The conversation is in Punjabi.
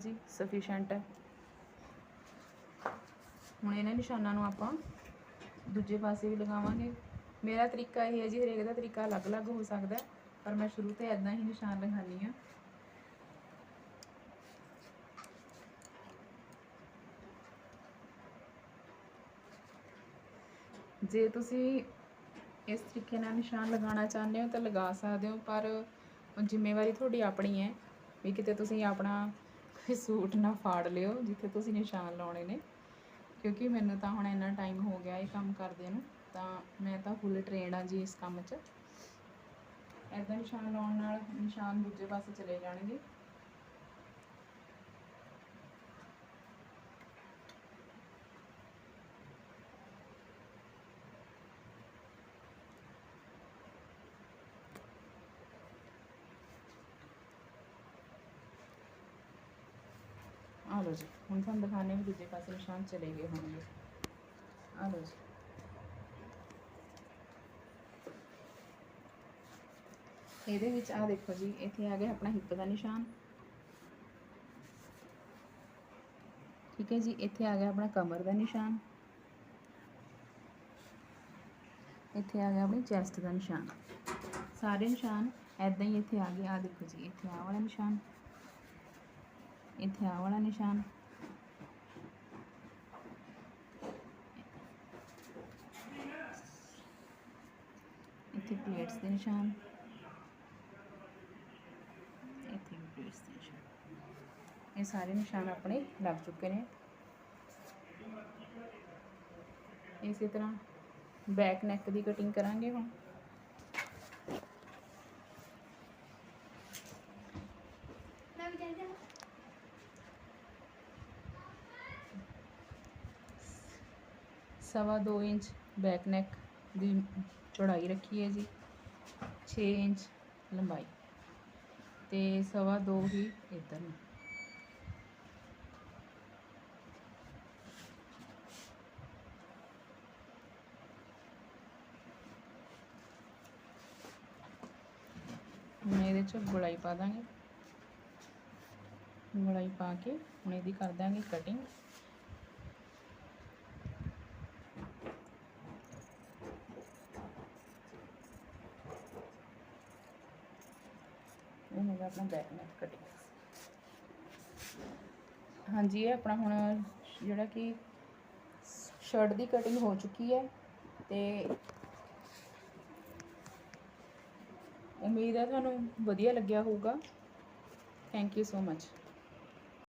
ਜੀ ਸਫੀਸ਼ੀਐਂਟ ਹੈ। ਹੁਣ ਇਹਨਾਂ ਨਿਸ਼ਾਨਾਂ ਨੂੰ ਆਪਾਂ ਦੂਜੇ ਪਾਸੇ ਵੀ ਲਗਾਵਾਂਗੇ। ਮੇਰਾ ਤਰੀਕਾ ਇਹ ਹੈ ਜੀ, ਹਰੇਕ ਦਾ ਤਰੀਕਾ ਅਲੱਗ-ਅਲੱਗ ਹੋ ਸਕਦਾ ਪਰ ਮੈਂ ਸ਼ੁਰੂ ਤੋਂ ਇਦਾਂ ਹੀ ਨਿਸ਼ਾਨ ਲਗਾਉਂਦੀ ਹਾਂ। ਜੇ ਤੁਸੀਂ ਇਸ ਤਰੀਕੇ ਨਾਲ ਨਿਸ਼ਾਨ ਲਗਾਉਣਾ ਚਾਹੁੰਦੇ ਹੋ ਤਾਂ ਲਗਾ ਸਕਦੇ ਹੋ, ਪਰ ਜ਼ਿੰਮੇਵਾਰੀ ਤੁਹਾਡੀ ਆਪਣੀ ਹੈ ਵੀ ਕਿਤੇ ਤੁਸੀਂ ਆਪਣਾ ਕੋਈ ਸੂਟ ਨਾ ਫਾੜ ਲਿਓ, ਜਿੱਥੇ ਤੁਸੀਂ ਨਿਸ਼ਾਨ ਲਾਉਣੇ ਨੇ। ਕਿਉਂਕਿ ਮੈਨੂੰ ਤਾਂ ਹੁਣ ਇੰਨਾ ਟਾਈਮ ਹੋ ਗਿਆ ਇਹ ਕੰਮ ਕਰਦੇ ਨੂੰ, ਤਾਂ ਮੈਂ ਤਾਂ ਫੁੱਲ ਟ੍ਰੇਨਡ ਆ ਜੀ ਇਸ ਕੰਮ 'ਚ। ਐਦਾਂ ਨਿਸ਼ਾਨ ਲਾਉਣ ਨਾਲ ਨਿਸ਼ਾਨ ਦੂਜੇ ਪਾਸੇ ਚਲੇ ਜਾਣਗੇ। ਆ ਲਓ ਜੀ, ਹੁਣ ਤੁਹਾਨੂੰ ਦਿਖਾਣੇ ਵੀ ਦੂਜੇ ਪਾਸੇ ਨਿਸ਼ਾਨ ਚਲੇ ਗਏ ਹੋਣਗੇ। ਆ ਲਓ ਜੀ। ਇਹਦੇ ਵਿੱਚ ਆ ਦੇਖੋ ਜੀ, ਇੱਥੇ ਆ ਗਿਆ ਆਪਣਾ ਹਿੱਪ ਦਾ ਨਿਸ਼ਾਨ। ਠੀਕ ਹੈ ਜੀ, ਇੱਥੇ ਆ ਗਿਆ ਆਪਣਾ ਕਮਰ ਦਾ ਨਿਸ਼ਾਨ। ਇੱਥੇ ਆ ਗਿਆ ਆਪਣੀ ਚੈਸਟ ਦਾ ਨਿਸ਼ਾਨ। ਸਾਰੇ ਨਿਸ਼ਾਨ ਐਦਾਂ ਹੀ ਇੱਥੇ ਆ ਗਏ। ਆ ਦੇਖੋ ਜੀ, ਇੱਥੇ ਆ ਵਾਲਾ ਨਿਸ਼ਾਨ। ਇੱਥੇ ਆ ਵਾਲਾ ਨਿਸ਼ਾਨ। ਇੱਥੇ ਪਲੇਟਸ ਦੇ ਨਿਸ਼ਾਨ। ਇੱਥੇ ਪਲੇਟਸ ਦੇ ਨਿਸ਼ਾਨ। ਇਹ ਸਾਰੇ ਨਿਸ਼ਾਨ ਆਪਣੇ ਲੱਗ ਚੁੱਕੇ ਨੇ। ਇਸੇ ਤਰ੍ਹਾਂ ਬੈਕ ਨੈਕ ਦੀ ਕਟਿੰਗ ਕਰਾਂਗੇ ਹੁਣ। ਸਵਾ ਦੋ ਇੰਚ ਬੈਕ ਨੈਕ ਦੀ ਚੌੜਾਈ ਰੱਖੀ ਹੈ ਜੀ 6 ਇੰਚ ਲੰਬਾਈ ਤੇ ਸਵਾ ਦੋ ਹੀ ਇੱਧਰ ਨੂੰ। ਹੁਣ ਇਹਦੇ ਚ ਗੁਲਾਈ ਪਾ ਦਾਂਗੇ। ਗੁਲਾਈ ਪਾ ਕੇ ਹੁਣ ਇਹਦੀ ਕਰ ਦਾਂਗੇ ਕਟਿੰਗ ਇਹ ਹੈਗਾ ਆਪਣਾ ਬੈਕ ਨੈਕ ਕਟਿੰਗ ਹਾਂਜੀ, ਇਹ ਆਪਣਾ ਹੁਣ ਜਿਹੜਾ ਕਿ ਸ਼ਰਟ ਦੀ ਕਟਿੰਗ ਹੋ ਚੁੱਕੀ ਹੈ ਤੇ ਉਮੀਦ ਹੈ ਤੁਹਾਨੂੰ ਵਧੀਆ ਲੱਗਿਆ ਹੋਊਗਾ। Thank you so much